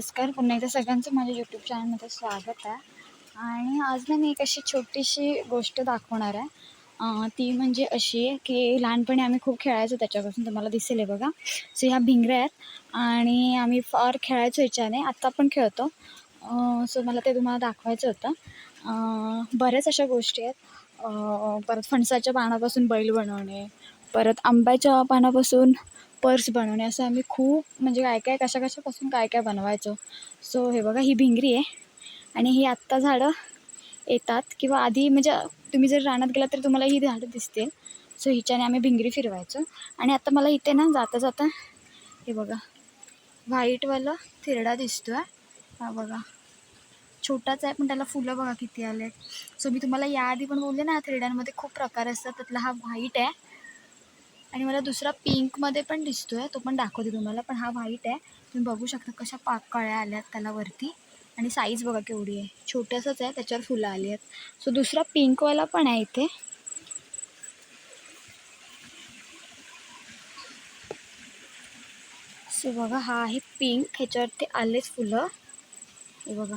नमस्कार. पुन्हा एकदा सगळ्यांचं माझ्या यूट्यूब चॅनलमध्ये स्वागत आहे. आणि आज ना मी एक अशी छोटीशी गोष्ट दाखवणार आहे. ती म्हणजे अशी आहे की लहानपणी आम्ही खूप खेळायचो त्याच्यापासून तुम्हाला दिसेल आहे बघा. सो ह्या भिंगऱ्या आहेत आणि आम्ही फार खेळायचो याच्याने आत्ता पण खेळतो. सो मला ते तुम्हाला दाखवायचं होतं. बऱ्याच अशा गोष्टी आहेत. परत फणसाच्या पानापासून बैल बनवणे परत आंब्याच्या पानापासून पर्स बनवणे असं आम्ही खूप म्हणजे काय काय कशा कशापासून काय काय बनवायचो. सो हे बघा ही भिंगरी आहे आणि ही आत्ता झाडं येतात किंवा आधी म्हणजे तुम्ही जर रानात गेलात तर तुम्हाला ही झाडं दिसतील. सो हिच्याने आम्ही भिंगरी फिरवायचो आणि आता मला इथे ना जाता जाता हे बघा व्हाईटवाला थिरडा दिसतो आहे हा बघा छोटाच आहे पण त्याला फुलं बघा किती आले सो मी तुम्हाला याआधी पण बोलले ना थिरड्यांमध्ये खूप प्रकार असतात त्यातला हा व्हाईट आहे. आणि मला दुसरा पिंकमध्ये पण दिसतो आहे तो पण दाखवते तुम्हाला पण हा व्हाईट आहे. तुम्ही बघू शकता कशा पाक कळ्या आल्यात त्याला वरती. आणि साईज बघा केवढी आहे. छोटंसंच आहे त्याच्यावर फुलं आली आहेत. सो दुसरा पिंकवाला पण आहे इथे. सो बघा हा आहे पिंक ह्याच्यावरती आलेच फुलं. हे बघा.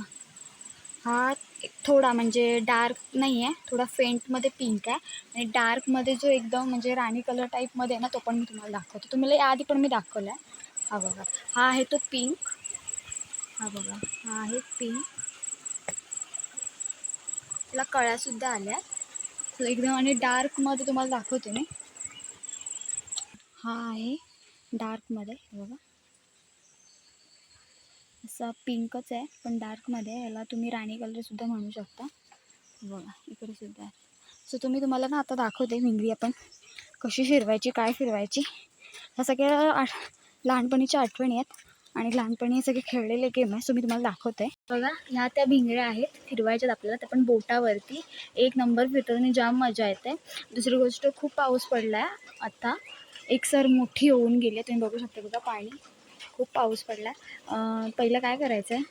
हा एक थोडा म्हणजे डार्क नाही आहे थोडा फेंटमध्ये पिंक आहे. आणि डार्कमध्ये जो एकदम म्हणजे राणी कलर टाईपमध्ये आहे ना तो पण मी तुम्हाला दाखवतो. तुम्हाला याआधी पण मी दाखवला आहे हा बघा. हा आहे तो पिंक. हा बघा. हा आहे पिंक. त्याला कळ्यासुद्धा आल्या. एकदम आणि डार्कमध्ये तुम्हाला दाखवते मी. हा आहे डार्कमध्ये. बघा. असा पिंकच आहे पण डार्कमध्ये याला तुम्ही राणी कलरसुद्धा म्हणू शकता. बघा इकडे सुद्धा सो तुम्ही तुम्हाला ना आता दाखवते भिंगरी आपण कशी फिरवायची काय फिरवायची. ह्या सगळ्या आठ लहानपणीच्या आठवणी आहेत आणि लहानपणी हे सगळे खेळलेले गेम आहे सो मी तुम्हाला दाखवते. बघा ह्या त्या भिंगऱ्या आहेत फिरवायच्यात आपल्याला. त्या पण बोटावरती एक नंबर फिरतात आणि जाम मजा येते. दुसरी गोष्ट खूप पाऊस पडला आहे आता एक सर मोठी होऊन गेली आहे. तुम्ही बघू शकता बघा पाणी. खूप पाऊस पडला. आहे पहिलं काय करायचं आहे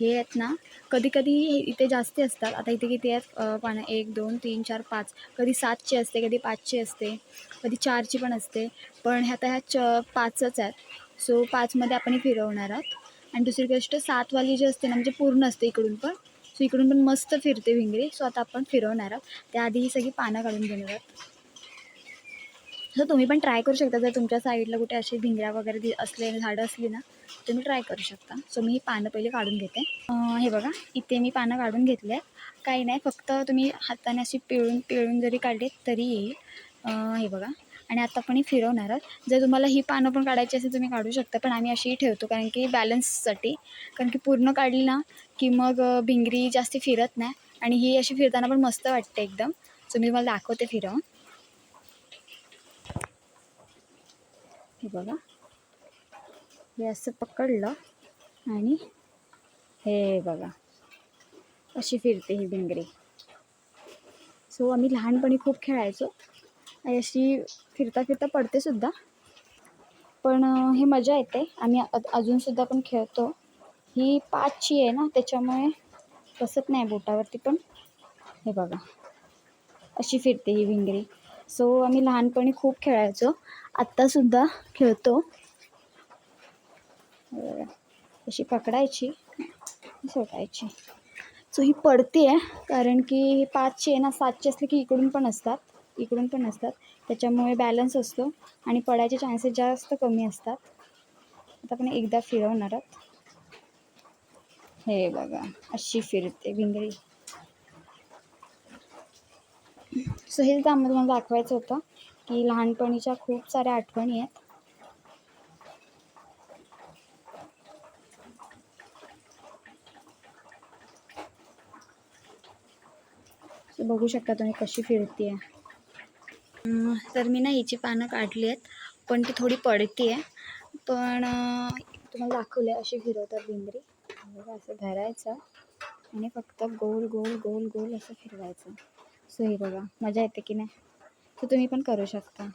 हे आहेत ना कधी कधी इथे जास्ती असतात. आता इथे किती आहेत? अं, पानं एक दोन तीन चार पाच. कधी सातची असते कधी पाचची असते कधी चारची पण असते. पण ह्या आता ह्या च पाचच आहेत. सो पाचमध्ये आपण फिरवणार आहोत. आणि दुसरी गोष्ट सातवाली जी असते ना म्हणजे पूर्ण असते इकडून पण. सो इकडून पण मस्त फिरते भिंगरी सो आता आपण फिरवणार आहोत. त्याआधी ही सगळी पानं काढून घेणार आहोत. सो तुम्ही पण ट्राय करू शकता. जर तुमच्या साईडला कुठे अशी भिंगऱ्या वगैरे दि असले झाडं असली ना तुम्ही ट्राय करू शकता. सो मी ही पानं पहिले काढून घेते. हे बघा इथे मी पानं काढून घेतले आहेत. काही नाही फक्त तुम्ही हाताने अशी पिळून पिळून जरी काढली तरी येईल. हे बघा. आणि आता आपण ही फिरवणार आहोत. जर तुम्हाला ही पानं पण काढायची असेल तुम्ही काढू शकता. पण आम्ही अशीही ठेवतो कारण की बॅलन्ससाठी कारण की पूर्ण काढली ना की मग भिंगरी जास्ती फिरत नाही. आणि ही अशी फिरताना पण मस्त वाटते एकदम. सो मी तुम्हाला दाखवते फिरवून. हे बघा. हे असं पकडलं आणि हे बघा. अशी फिरते ही भिंगरी. सो आम्ही लहानपणी खूप खेळायचो. आणि अशी फिरता फिरता पडते सुद्धा. पण हे मजा येते. आम्ही अजूनसुद्धा पण खेळतो. ही पाचची आहे ना त्याच्यामुळे बसत नाही बोटावरती पण. हे बघा. अशी फिरते ही भिंगरी. सो आम्ही लहानपणी खूप खेळायचो. आत्तासुद्धा खेळतो. अशी पकडायची सोडायची. सो ही पडते आहे कारण की हे पाचशे आहे ना सातशे असले की इकडून पण असतात. इकडून पण असतात. त्याच्यामुळे बॅलन्स असतो आणि पडायचे चान्सेस जास्त कमी असतात. आता आपण एकदा फिरवणार आहोत. हे बघा अशी फिरते भिंगरी. सो हेच मला तुम्हाला दाखवायचं होतं की लहानपणीच्या खूप साऱ्या आठवणी आहेत. बघू शकता तुम्ही कशी फिरते तर मी ना हिची पानं काढली आहेत पण ती थोडी पडती आहे पण तुम्हाला दाखवलं आहे अशी फिरवतात बिंदरी. असं धरायचं आणि फक्त गोल गोल गोल गोल असं फिरवायचं. सो हे बघा. मजा येते की नाही? सो तुम्ही पण करू शकता.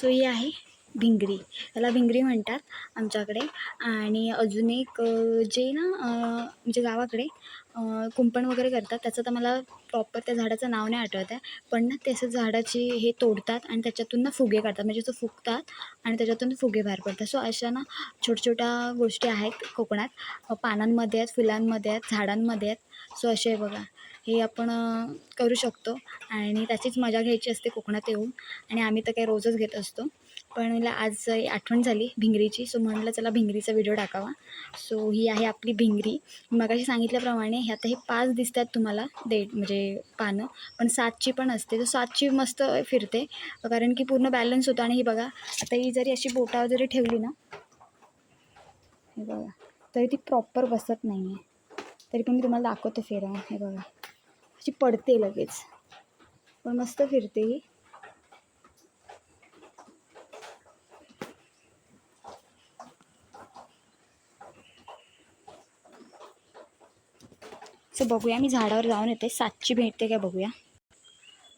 सो ही आहे भिंगरी. याला भिंगरी म्हणतात आमच्याकडे. आणि अजून एक जे ना म्हणजे गावाकडे कुंपण वगैरे करतात त्याचं तर मला प्रॉपर त्या झाडाचं नाव नाही आठवत आहे. पण ना ते झाडाची हे तोडतात आणि त्याच्यातून ना फुगे काढतात. म्हणजे असं फुगतात आणि त्याच्यातून फुगे बाहेर पडतात. सो अशा ना छोट्या छोट्या गोष्टी आहेत कोकणात. पानांमध्ये आहेत फुलांमध्ये आहेत झाडांमध्ये आहेत. सो असे बघा. हे आपण करू शकतो. आणि त्याचीच मजा घ्यायची असते कोकणात येऊन. आणि आम्ही तर काही रोजच घेत असतो. पण मला आज आठवण झाली भिंगरीची. सो म्हटलं चला भिंगरीचा व्हिडिओ टाकावा. सो ही आहे आपली भिंगरी. मगाशी सांगितल्याप्रमाणे हे आता हे पाच दिसतात तुम्हाला. डेट म्हणजे पानं. पण सातची पण असते. तर सातची मस्त फिरते. कारण की पूर्ण बॅलन्स होतो. आणि ही बघा आता ही जरी अशी बोटावर जरी ठेवली ना हे बघा तरी ती प्रॉपर बसत नाही आहे तरी पण मी तुम्हाला दाखवते फिरा. हे बघा. अशी पडते लगेच. पण मस्त फिरते ही. सो बघूया मी झाडावर जाऊन येते. सातची भेटते काय बघूया.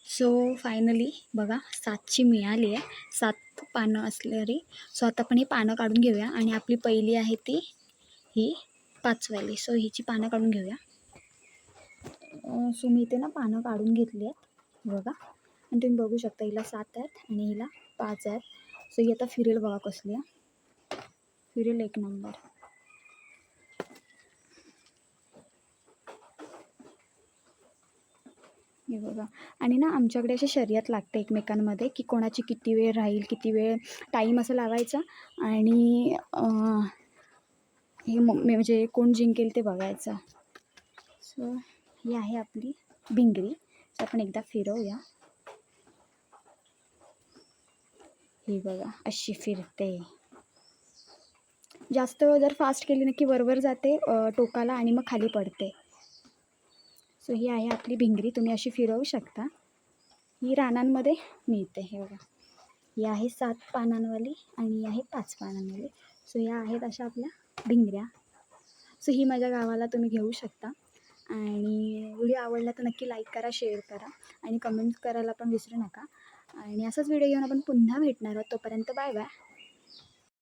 सो फायनली बघा सातची मिळाली आहे. सात पानं असणारी सो आता आपण ही पानं काढून घेऊया. आणि आपली पहिली आहे ती. ही. पाचवाली सो हिची पानं काढून घेऊया. सो मी इथे ना पानं काढून घेतली आहेत. बघा. आणि तुम्ही बघू शकता हिला सात आहेत आणि हिला पाच आहेत. सो ही आता फिरेल बघा कसली आहे. फिरेल एक नंबर. हे बघा. आणि ना आमच्याकडे अशी शर्यत लागते एकमेकांमध्ये की कोणाची किती वेळ राहील किती वेळ टाईम असं लावायचा. आणि हे म्हणजे कोण जिंकेल ते बघायचं. सो ही आहे आपली भिंगरी सो आपण एकदा फिरवूया. ही बघा अशी फिरते. जास्त जर फास्ट केली ना की वरवर जाते टोकाला आणि मग खाली पडते. सो ही आहे आपली भिंगरी तुम्ही अशी फिरवू शकता. ही रानांमध्ये मिळते हे बघा. ही आहे सात पानांवाली आणि ही आहे पाच पानांवाली. सो ह्या आहेत अशा आपल्या भिंगऱ्या सो ही माझ्या गावाला तुम्ही घेऊ शकता. आणि व्हिडिओ आवडला तर नक्की लाईक करा शेअर करा आणि कमेंट करायला पण विसरू नका. आणि असाच व्हिडिओ घेऊन आपण पुन्हा भेटणार आहोत. तोपर्यंत बाय बाय